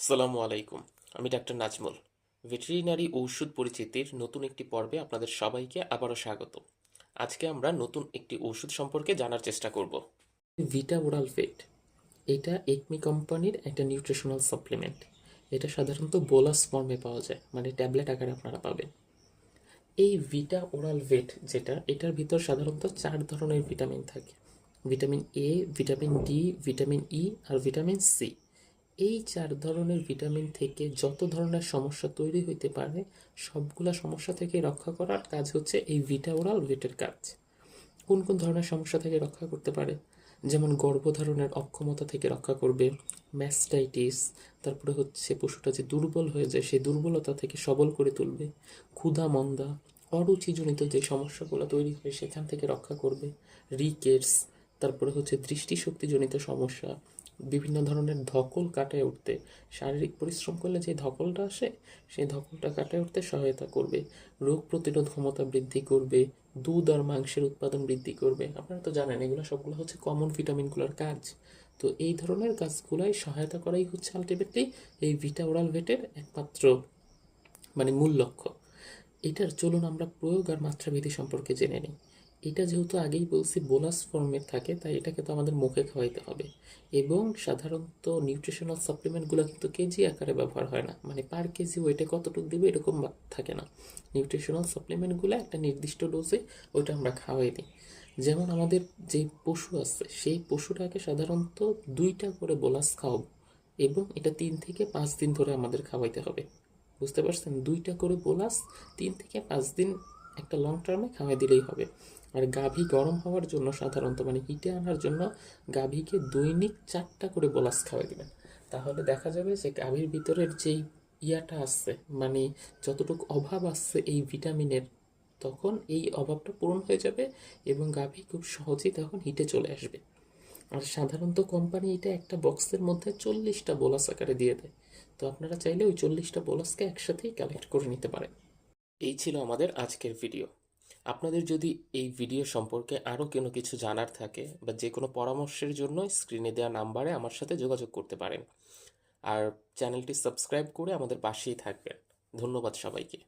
আসসালামু আলাইকুম, আমি ডাক্তার নাজমুল। ভেটেরিনারি ঔষধ পরিচিতির নতুন একটি পর্বে আপনাদের সবাইকে আবারও স্বাগত। আজকে আমরা নতুন একটি ওষুধ সম্পর্কে জানার চেষ্টা করব। ভিটা ওরাল ফেট, এটা একমি কোম্পানির একটা নিউট্রিশনাল সাপ্লিমেন্ট। এটা সাধারণত বোলাস ফর্মে পাওয়া যায় মানে ট্যাবলেট আকারে আপনারা পাবেন। এই ভিটা ওরাল ভেট যেটা, এটার ভিতর সাধারণত চার ধরনের ভিটামিন থাকে। Vitamin A, vitamin D, vitamin E R vitamin C. এই চার ধরনের ভিটামিন থেকে যত ধরনের সমস্যা তৈরি হইতে পারে, সবগুলা সমস্যা থেকে রক্ষা করার কাজ হচ্ছে এই ভিটা ওরাল ভেটের কাজ কোন কোন ধরনের সমস্যা থেকে রক্ষা করতে পারে? যেমন গর্ভধারণের অক্ষমতা থেকে রক্ষা করবে ম্যাস্টাইটিস তারপরে হচ্ছে পশুটা যে দুর্বল হয়ে যায়, সেই দুর্বলতা থেকে সবল করে তুলবে, ক্ষুধা মন্দা, অরুচিজনিত যে সমস্যাগুলো তৈরি হয়, সেখান থেকে রক্ষা করবে রিকেটস তারপরে হচ্ছে দৃষ্টিশক্তিজনিত সমস্যা, বিভিন্ন ধরনের ধকল কাটায় উঠতে, শারীরিক পরিশ্রম করলে যে ধকলটা আসে, সেই ধকলটা কাটায় উঠতে সহায়তা করবে, রোগ প্রতিরোধ ক্ষমতা বৃদ্ধি করবে, দুধ আর মাংসের উৎপাদন বৃদ্ধি করবে। আপনারা তো জানেন, এগুলো সবগুলো হচ্ছে কমন ভিটামিনগুলোর কাজ। তো এই ধরনের কাজগুলাই সহায়তা করাই হচ্ছে আলটিমেটলি এই ভিটা ওরাল ভেটের একমাত্র মানে মূল লক্ষ্য। এটার চলুন আমরা প্রয়োগ আর মাত্রাবিধি সম্পর্কে জেনে নিই। এটা যেহেতু আগেই বলছি বোনাস ফর্মের থাকে, তাই এটাকে তো আমাদের মুখে খাওয়াইতে হবে। এবং সাধারণত নিউট্রিশনাল সাপ্লিমেন্টগুলো কিন্তু কেজি আকারে ব্যবহার হয় না। মানে পার কেজি ওয়েটে কতটুকু দেবে এরকম থাকে না। নিউট্রিশনাল সাপ্লিমেন্টগুলো একটা নির্দিষ্ট ডোজে ওইটা আমরা খাওয়াই দিই। যেমন আমাদের যে পশু আছে, সেই পশুটাকে সাধারণত দুইটা করে বোলাস খাওয়াবো এবং এটা তিন থেকে পাঁচ দিন ধরে আমাদের খাওয়াইতে হবে। বুঝতে পারছেন? দুইটা করে বোলাস তিন থেকে পাঁচ দিন একটা লং টার্মে খাওয়াই দিলেই হবে। আর গাভী গরম হওয়ার জন্য সাধারণত মানে হিটে আনার জন্য গাভীকে দৈনিক চারটা করে বোলাস খাওয়াই দিবেন। তাহলে দেখা যাবে যে গাভীর ভিতরের যেই ইয়াটা আছে মানে যতটুকু অভাব আছে এই ভিটামিনের তখন এই অভাবটা পূরণ হয়ে যাবে এবং গাভী খুব সহজেই তখন হিটে চলে আসবে। আর সাধারণত কোম্পানি এটা একটা বক্সের মধ্যে চল্লিশটা বোলাস আকারে দিয়ে দেয়। তো আপনারা চাইলে ওই চল্লিশটা বোলাসকে একসাথেই কালেক্ট করে নিতে পারেন। এই ছিল আমাদের আজকের ভিডিও আপনাদের যদি এই ভিডিও সম্পর্কে আরও কোনো কিছু জানার থাকে বা যে কোনো পরামর্শের জন্য স্ক্রিনে দেওয়া নাম্বারে আমার সাথে যোগাযোগ করতে পারেন। আর চ্যানেলটি সাবস্ক্রাইব করে আমাদের পাশেই থাকবেন। ধন্যবাদ সবাইকে।